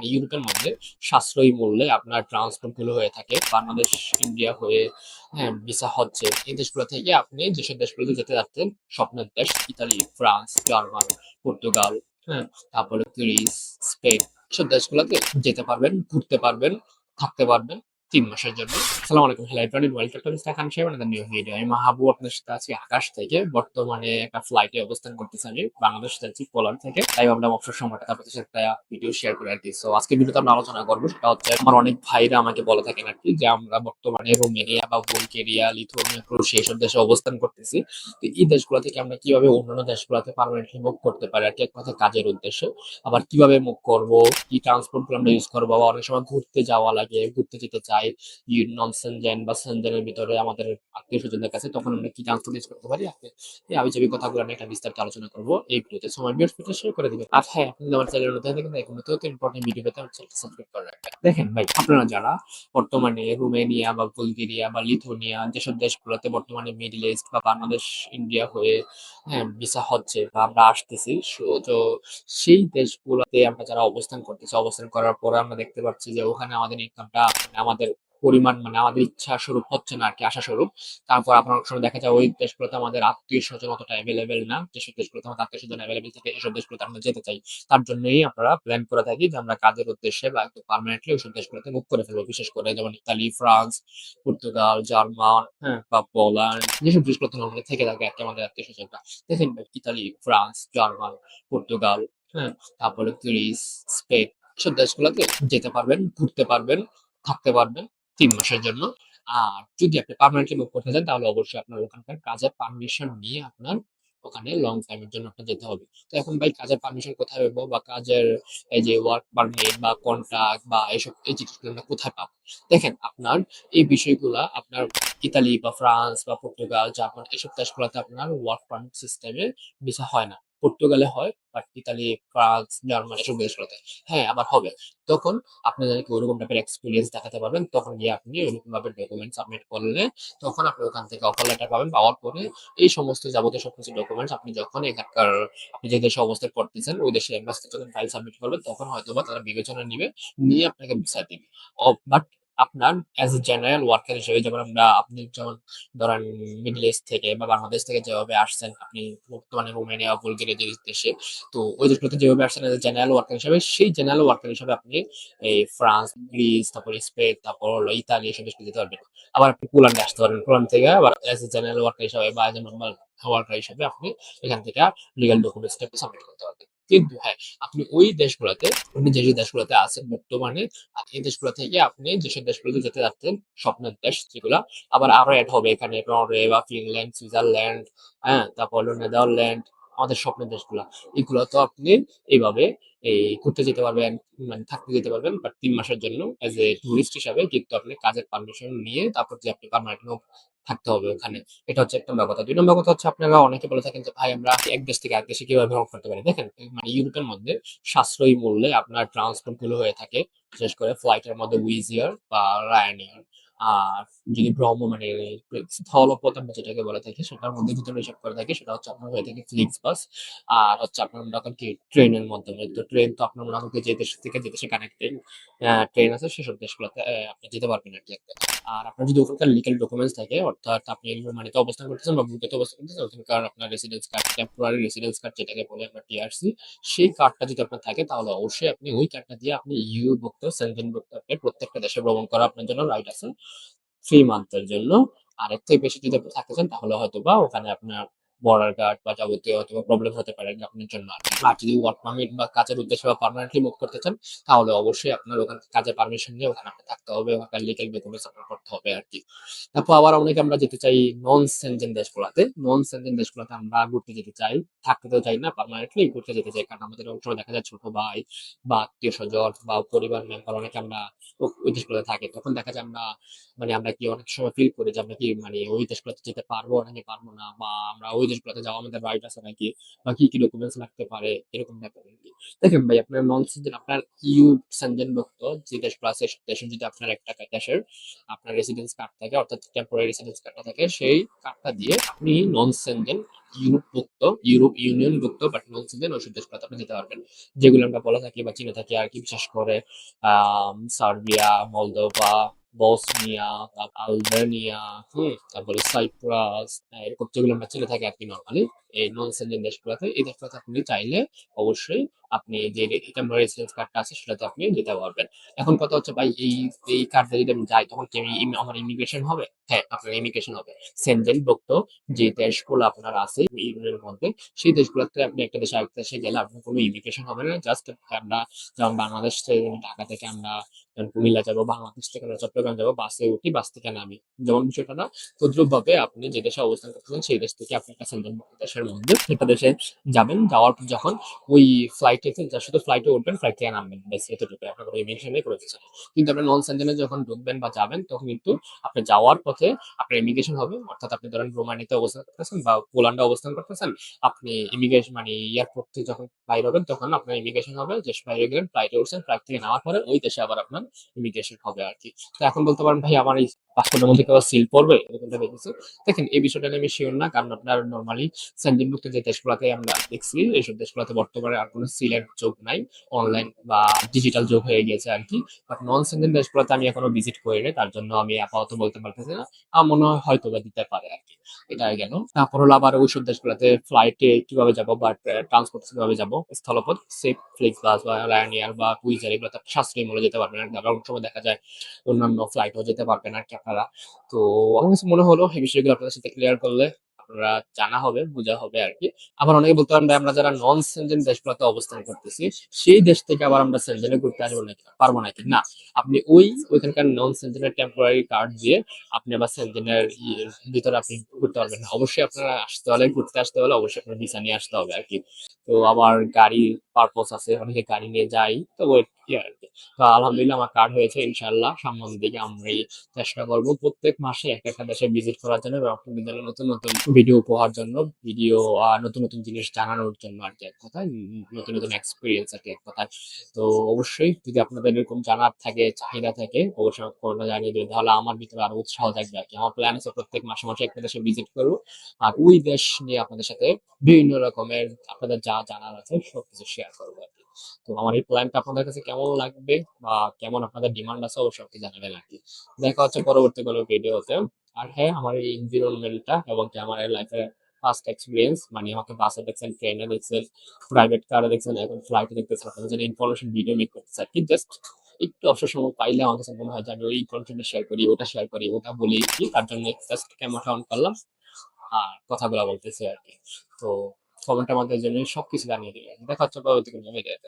ইউরোপের মধ্যে সাশ্রয়ী মূল্যে আপনার ট্রান্সপোর্টগুলো হয়ে থাকে। বাংলাদেশ, ইন্ডিয়া হয়ে হ্যাঁ ভিসা হচ্ছে। এই দেশগুলো থেকে আপনি যেসব দেশগুলোতে যেতে যাচ্ছেন, স্বপ্নের দেশ, ইতালি, ফ্রান্স, জার্মান, পর্তুগাল হ্যাঁ তারপরে গ্রিস, স্পেন, এসব দেশগুলোতে যেতে পারবেন, ঘুরতে পারবেন, থাকতে পারবেন। তিন মাসের জন্য। আসসালামু আলাইকুম আমাদের নিউ ভিডিও আমি মাহাবু আপনার সাথে আছি আকাশ থেকে। বর্তমানে একটা ফ্লাইটে অবস্থান করতেছি আমি, বাংলাদেশ যাচ্ছি পোল্যান্ড থেকে। তাই আমরা অবসর সময়টা আপনাদের সাথে একটা ভিডিও শেয়ার করে আর কি। সো আজকে আমরা আলোচনা করব, সেটা হচ্ছে আমার অনেক ভাইরা আমাকে বলে থাকেন আর কি, যে আমরা বর্তমানে রোমেনিয়া বা বুলগেরিয়া, লিথুয়ানিয়া ক্রোশিয়া এইসব দেশে অবস্থান করতেছি। তো এই দেশগুলো থেকে আমরা কীভাবে অন্যান্য দেশগুলোতে পারমানেন্টলি মুভ করতে পারি আর কি, এক কথা কাজের উদ্দেশ্যে। আবার কীভাবে মুভ করব, কি ট্রান্সপোর্টগুলো আমরা ইউজ করব আবার অনেক সময় ঘুরতে যাওয়া লাগে, ঘুরতে যেতে চাই নন বা সেনজেনের ভিতরে আমাদের আত্মীয় কাছে, তখন আমরা কি করতে পারি? আপনি, এই যে কথাগুলো একটা বিস্তারিত আলোচনা করব। এই ভিডিওতে সময় ভিডিও ভিডিও শেয়ার করে দিবেন। আর হ্যাঁ আপনি আমার চ্যানেল নতুন এখন নতুন ইম্পর্টেন্ট ভিডিও পেতে আমার চ্যানেল সাবস্ক্রাইব করে রাখবেন। দেখেন ভাই, আপনারা যারা বর্তমানে রোমেনিয়া বা বুলগেরিয়া বা লিথুনিয়া যেসব দেশগুলোতে বর্তমানে মিডল ইস্ট বা বাংলাদেশ, ইন্ডিয়া হয়ে হ্যাঁ ভিসা হচ্ছে বা আমরা আসতেছি তো সেই দেশগুলোতে আমরা যারা অবস্থান করতেছি, অবস্থান করার পরে আমরা দেখতে পাচ্ছি যে ওখানে আমাদের ইনকামটা আমাদের পরিমাণ মানে আমাদের ইচ্ছা স্বরূপ হচ্ছে না আর কি আশা স্বরূপ। তারপর আপনার সময় দেখা যায় ওই দেশগুলোতে আমাদের আত্মীয় স্বজন অতটা অ্যাভেলেবেল না। যেসব দেশগুলোতে আমাদের আত্মীয় স্বজন অ্যাভেলেবেল থাকে, এসব দেশগুলোতে আমরা যেতে চাই। তার জন্যই আমরা প্ল্যান করে থাকি যে আমরা কাজের উদ্দেশ্যে বা একটু পার্মানেন্টলি ওইসব দেশগুলোতে মুভ করে ফেলব। বিশেষ করে যেমন ইতালি, ফ্রান্স, পর্তুগাল, জার্মান হ্যাঁ বা পোল্যান্ড, যেসব দেশগুলোতে আমাদের থেকে থাকে আর আমাদের আত্মীয় স্বজনরা। দেখেন ইতালি, ফ্রান্স, জার্মান, পর্তুগাল হ্যাঁ তারপরে গ্রিস, স্পেন, এসব দেশগুলোতে যেতে পারবেন, ঘুরতে পারবেন। থাকতে পারবেন তিন মাসের জন্য। আর যদি আপনি পার্মানেন্টলি মুভ করতে চান, তাহলে অবশ্যই আপনার ওখানকার কাজের পারমিশন নিয়ে আপনার ওখানে লং টাইমের জন্য আপনার যেতে হবে। তো এখন ভাই কাজের পারমিশন কোথায় পাবো বা কাজের এই যে ওয়ার্ক পারমিট বা কন্ট্রাক্ট বা এইসব এই জিনিসগুলো কোথায় পাবো? দেখেন, আপনার এই বিষয়গুলা আপনার ইতালি বা ফ্রান্স বা পর্তুগাল, জাপান, এসব দেশগুলোতে আপনার ওয়ার্ক পারমিট সিস্টেমে ভিসা হয় না। পর্তুগালে হয় বাট ইতালি ফ্রান্স জার্মান এসব দেশগুলোতে হ্যাঁ আবার হবে। তখন আপনাদেরকে ওরকম টাইপের এক্সপিরিয়েন্স দেখাতে পারবেন, তখন গিয়ে আপনি ওরকম ভাবে ডকুমেন্ট সাবমিট করলে, তখন আপনি ওখান থেকে অফার লেটার পাবেন। পাওয়ার পরে এই সমস্ত যাবতীয় সব কিছু ডকুমেন্টস আপনি যখন এখানকার, আপনি যে দেশে অবস্থান করতেছেন, ওই দেশে এম্বাসিতে যখন ফাইল সাবমিট করবেন, তখন হয়তো বা তারা বিবেচনা নিবে, নিয়ে আপনাকে ভিসা দিবে। বাট আপনার অ্যাজ এ জেনারেল ওয়ার্কার হিসেবে যেমন আমরা আপনি যেমন ধরেন মিডল ইস্ট থেকে বা বাংলাদেশ থেকে যেভাবে আসছেন, আপনি বর্তমানে রোমানিয়া বুলগেরিয়া যে দেশে, তো ওই দেশগুলোতে যেভাবে আসছেন এজ এ জেনারেল ওয়ার্কার হিসেবে, সেই জেনারেল ওয়ার্কার হিসেবে আপনি এই ফ্রান্স গ্রিস তারপর স্পেন তারপর ইতালি এসব দেশে যেতে পারবেন। আবার আপনি পোল্যান্ডে আসতে পারবেন পোল্যান্ড থেকে আবার অ্যাজ এ জেনারেল ওয়ার্কার হিসেবে বা এজ এ নর্মাল ওয়ার্কার হিসেবে আপনি এখান থেকে লিগাল ডকুমেন্টসটা আপনি সাবমিট করতে পারবেন। কিন্তু হ্যাঁ আপনি ওই দেশগুলোতে, আপনি যেসব দেশগুলোতে আছেন বর্তমানে এই দেশগুলো থেকে আপনি যেসব দেশগুলোতে যেতে যাচ্ছেন, স্বপ্নের দেশ যেগুলা, আবার আরও অ্যাড হবে এখানে নরওয়ে বা ফিনল্যান্ড, সুইজারল্যান্ড হ্যাঁ তারপর হলো নেদারল্যান্ড আমাদের স্বপ্নের দেশগুলা। এগুলো তো আপনি এইভাবে এই ঘুরতে যেতে পারবেন মানে থাকতে যেতে পারবেন বাট তিন মাসের জন্য এজ এ টুরিস্ট হিসাবে কিন্তু আপনি কাজের পারমিশন নিয়ে তারপর যে আপনি পারমানেন্ট থাকতে হবে ওখানে। এটা হচ্ছে একটা কথা দুই নম্বর কথা হচ্ছে আপনারা অনেকে বলে থাকেন যে, ভাই, আমরা এক দেশ থেকে এক দেশে কীভাবে ভ্রমণ করতে পারি? দেখেন মানে ইউরোপের মধ্যে সাশ্রয়ী মূল্যে আপনার ট্রান্সপোর্টগুলো হয়ে থাকে, বিশেষ করে ফ্লাইটের মধ্যে উইজিয়ার বা রায়ানিয়ার আর যদি ভ্রম মানে স্থলপথ আমরা যেটাকে বলে থাকি, সেটার মধ্যে ভিতরে হিসাব করে থাকি, সেটা হচ্ছে আপনার হয়ে থাকে ফ্লিক্স বাস আর হচ্ছে আপনার মনে করেন কি ট্রেনের মাধ্যমে তো ট্রেন তো আপনার মনে করেন যে দেশ থেকে যে দেশে কানেক্টেড ট্রেন আছে, সেসব দেশগুলোতে আপনি যেতে পারবেন আর কি একটা। আর আপনার যদি ওখানকার লিগাল ডকুমেন্টস থাকে, অর্থাৎ আপনি রোমানিতে অবস্থান করতেছেন বা বুকেতে অবস্থান করতেছেন, ওখানকার আপনার residence card temporary residence card যেটাকে বলে আমরা টিআরসি সেই কার্ডটা যদি আপনার থাকে, তাহলে অবশ্যই আপনি ওই কার্ডটা দিয়ে আপনি ইউ ভুক্ত সেনজেন ভুক্ত প্রত্যেকটা দেশে ভ্রমণ করা আপনার জন্য রাইট আছে। থ্রি মান্থের জন্য। আর এর থেকে বেশি যদি আপনি থাকতে চান, তাহলে হয়তো বা ওখানে আপনার বর্ডার গার্ড বা যাবতীয় হয়তো প্রবলেম হতে পারে আপনার জন্য আর যদি ওয়ার্ক পারমিট বা কাজের উদ্দেশ্যে বা পার্মানেন্টলি মুভ করতে চান, তাহলে অবশ্যই আপনার ওখানে কাজের পারমিশন নিয়ে ওখানে থাকতে হবে ওখানে লিগাল ডকুমেন্টস আপনার করতে হবে আর কি। তারপর আবার অনেকে আমরা যেতে চাই নন সেনজেন দেশগুলোতে। নন সেনজেন দেশগুলোতে আমরা ঘুরতে যেতে চাই থাকতে তো চাই না পার্মানেন্টলি ঘুরতে যেতে চাই। কারণ আমাদের সময় দেখা যায় ছোট ভাই বা আত্মীয় স্বজন বা পরিবার মেম্বার অনেকে আমরা ওই দেশগুলোতে থাকি। তখন দেখা যায় আমরা মানে আমরা কি অনেক সময় ফিল করি যে আমরা কি মানে ওই দেশগুলোতে যেতে পারব নাকি পারব না বা আমরা ওই দেশগুলোতে যাওয়া আমাদের রাইট আছে নাকি, বা কি কি ডকুমেন্টস লাগতে পারে, এরকম ব্যাপার আর কি। দেখেন ভাই, আপনার নন সেনজেন আপনার ইউ সেনজেনভুক্ত যে দেশগুলো আছে সেই দেশে যদি আপনার একটা দেশের আপনার রেসিডেন্স কার্ড থাকে, অর্থাৎ টেম্পোরারি রেসিডেন্স কার্ডটা থাকে, সেই কার্ডটা দিয়ে আপনি নন সেনজেন ইউরোপভুক্ত ইউরোপ ইউনিয়নভুক্ত বাট নন সেনজেন ওইসব দেশগুলোতে আপনি যেতে পারবেন। যেগুলো আমরা বলা থাকি বা চিনে থাকি আর কি, বিশেষ করে সার্বিয়া, মলদোভা বসনিয়া আলবেনিয়া হুম, তারপরে সাইপ্রাস এরকম যেগুলো আমরা চলে থাকি আর কি নর্মালি এই নন সেনজেন দেশগুলোতে, এই দেশগুলোতে আপনি চাইলে অবশ্যই আপনি যে টেম্পোরারি রেসিডেন্স কার্ডটা আছে সেটাতে আপনি যেতে পারবেন। এখন কথা হচ্ছে ভাই, এই এই কার্ডে যদি আমি যাই, তখন কি আমার ইমিগ্রেশন হবে? হ্যাঁ আপনার ইমিগ্রেশন হবে। সেনজেন ভুক্ত যে দেশগুলো আপনার আছে ইউনিয়নের মধ্যে, সেই দেশগুলোতে আপনি একটা দেশে আরেকটা দেশে গেলে আপনার কোনো ইমিগ্রেশন হবে না। জাস্ট আমরা যেমন বাংলাদেশ থেকে ঢাকা থেকে আমরা কুমিল্লা যাব, বাংলাদেশ থেকে আমরা চট্টগ্রাম যাব বাসে উঠি বাস থেকে নামি। যেমন বিষয়টা না তদ্রুপ ভাবে আপনি যে দেশে অবস্থান করতেছেন, সেই দেশ থেকে আপনি একটা সেনজেন দেশের মধ্যে, সেটা দেশে যাবেন। যাওয়ার পর যখন ওই ফ্লাইটে ফ্লাইটে উঠবেন ফ্লাইট থেকে নামবেন আপনার ইমিগ্রেশনে করে দিচ্ছেন কিন্তু আপনি নন সেনজেনে যখন ঢুকবেন বা যাবেন, তখন কিন্তু আপনি যাওয়ার পথে আপনার ইমিগ্রেশন হবে, অর্থাৎ আপনি ধরেন রোমানিতে অবস্থান করতেছেন বা পোল্যান্ডে অবস্থান করতেছেন, আপনি ইমিগ্রেশন মানে এয়ারপোর্ট থেকে যখন বাইরে হবেন, তখন আপনার ইমিগ্রেশন হবে যে বাইরে গেলেন ফ্লাইটে উঠছেন ফ্লাইট থেকে নামার পরে ওই দেশে আবার আপনার ইমিগ্রেশন হবে আর কি। তো এখন বলতে পারেন, ভাই, আমার এই পাসপোর্টের মধ্যে কেউ সিল পড়বে এরকমটা দেখেছি দেখেন, এই বিষয়টা নিয়ে আমি শিওর না, কারণ আপনার নর্মালি সেন্ডিমুক্ত যে দেশগুলোতে আমরা দেখছি, এইসব দেশগুলোতে বর্তমানে আর কোনো সিলের যোগ নাই অনলাইন বা ডিজিটাল যোগ হয়ে গেছে আর কি বাট নন সেন্ডেন দেশগুলোতে আমি এখনও ভিজিট করি করিনি তার জন্য আমি আপাতত বলতে পারতেছি না, আমার মনে হয় হয়তো বা দিতে পারে আর কি এটা গেল তারপর হলো আবার ওইসব দেশগুলোতে ফ্লাইটে কীভাবে যাব বা ট্রান্সপোর্ট কীভাবে যাব? স্থলপথ সেফ ফ্লিক্স বাস বা লায়ন এয়ার বা কুইজার এগুলোতে সাশ্রয়ী মূল্যে যেতে পারবেন আর অনেক সময় দেখা যায় অন্যান্য ফ্লাইটও যেতে পারবেন আর কি আপনারা। তো আমার কাছে মনে হলো এই বিষয়গুলো আপনাদের সাথে ক্লিয়ার করলে আপনারা জানা হবে, বোঝা হবে আর কি আবার অনেকে বলতে পারেন আমরা যারা নন সেনজেন দেশগুলোতে অবস্থান করতেছি, সেই দেশ থেকে আবার আমরা সেনজেনে ঘুরতে আসব নাকি, পারব নাকি? না, আপনি ওই, ওইখানকার নন সেনজেনের টেম্পোরারি কার্ড দিয়ে আপনি আবার সেনজেনের ভিতরে আপনি ঘুরতে পারবেন। না অবশ্যই আপনারা আসতে হলে, ঘুরতে আসতে হলে অবশ্যই আপনার ভিসা নিয়ে আসতে হবে আর কি তো আবার গাড়ি পারপোজ আছে, অনেকে গাড়ি নিয়ে যাই, তো ওই আর কি তো আলহামদুলিল্লাহ আমার কার্ড হয়েছে ইনশাল্লাহ সামনের দিকে আমরা চেষ্টা করব প্রত্যেক মাসে এক একটা দেশে ভিজিট করার জন্য, এবং আপনাদের জন্য নতুন নতুন ভিডিও উপহার জন্য ভিডিও নতুন নতুন জিনিস জানানোর জন্য আর কি এক উম, নতুন নতুন এক্সপিরিয়েন্স আর কি এক কথায়। তো অবশ্যই যদি আপনাদের এরকম জানার থাকে চাহিদা থাকে অবশ্যই কোনো জানিয়ে দেবেন। তাহলে আমার ভিতরে আরও উৎসাহ থাকবে আর কি। আমার প্ল্যান আছে প্রত্যেক মাসে মাসে একটা দেশে ভিজিট করব। আর ওই দেশ নিয়ে আপনাদের সাথে বিভিন্ন রকমের আপনাদের যা জানার আছে সবকিছু শেয়ার করব আর কি। তো আমার এই প্ল্যানটা আপনাদের কাছে কেমন লাগবে বা কেমন আপনাদের ডিমান্ড আছে অবশ্যই জানাবেন আর কি। দেখা হচ্ছে পরবর্তী কোনো ভিডিওতে আর হ্যাঁ আমার এই এনভিরনমেন্টটা এবং কি আমার লাইফের ফার্স্ট এক্সপিরিয়েন্স মানে আমাকে বাসে দেখছেন ট্রেনে দেখছেন প্রাইভেট কারে দেখছেন, এখন ফ্লাইটে দেখতেছেন, আপনাদের জন্য ইনফরমেশন ভিডিও মেক করতেছে আর কি জাস্ট একটু অবসর সময় পাইলে আমার কাছে মনে হয় যে আমি ওই কন্টেন্ট শেয়ার করি, ওটা শেয়ার করি, ওটা বলি, কি তার জন্য জাস্ট ক্যামেরা অন করলাম, আর কথাগুলো বলতেছি আর কি। তো কমেন্টের মাধ্যমে জন্য সবকিছু জানিয়ে দিবেন দেখা হচ্ছে পরবর্তী কোনো ভিডিওতে